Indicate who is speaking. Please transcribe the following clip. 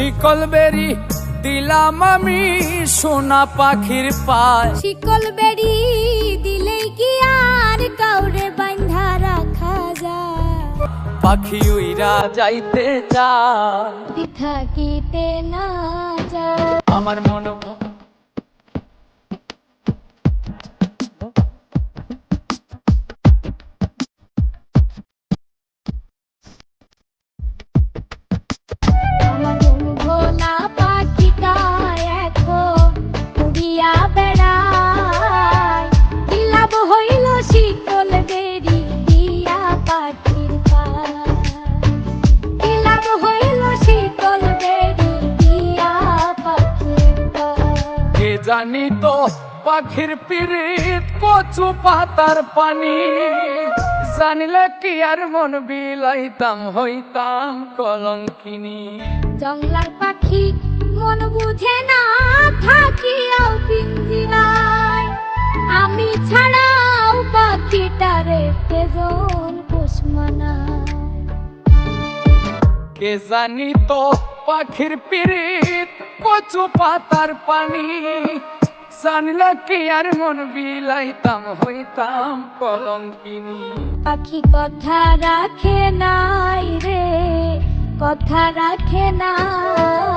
Speaker 1: শিকল বেরি দিলাম আমি সোনা পাখির পায়।
Speaker 2: শিকল বেরি দিলেই কি আর কাউরে বান্ধা রাখা যায়?
Speaker 1: পাখি উইরা যাইতে চায়।
Speaker 2: থাকিতে না যা
Speaker 1: আমার মন জানি তো পাখির পিরিত কচু পাতার পানি। জানিলে কি আর মন বিলাইতাম হইতাম কলঙ্কিনী।
Speaker 2: জংলার পাখি মন বুঝে না থাকিয়াও পিঞ্জিরায় আমি ছাড়াও পাখিটারে কেজন কুসমানায়
Speaker 1: কে জানি তো পাখির পিরিত কচু পাতার পানি। জানলে কি আর মন বিলাইতাম, হইতাম কলঙ্কিনি।
Speaker 2: পাখি কথা রাখে নাই রে, কথা রাখে নাই।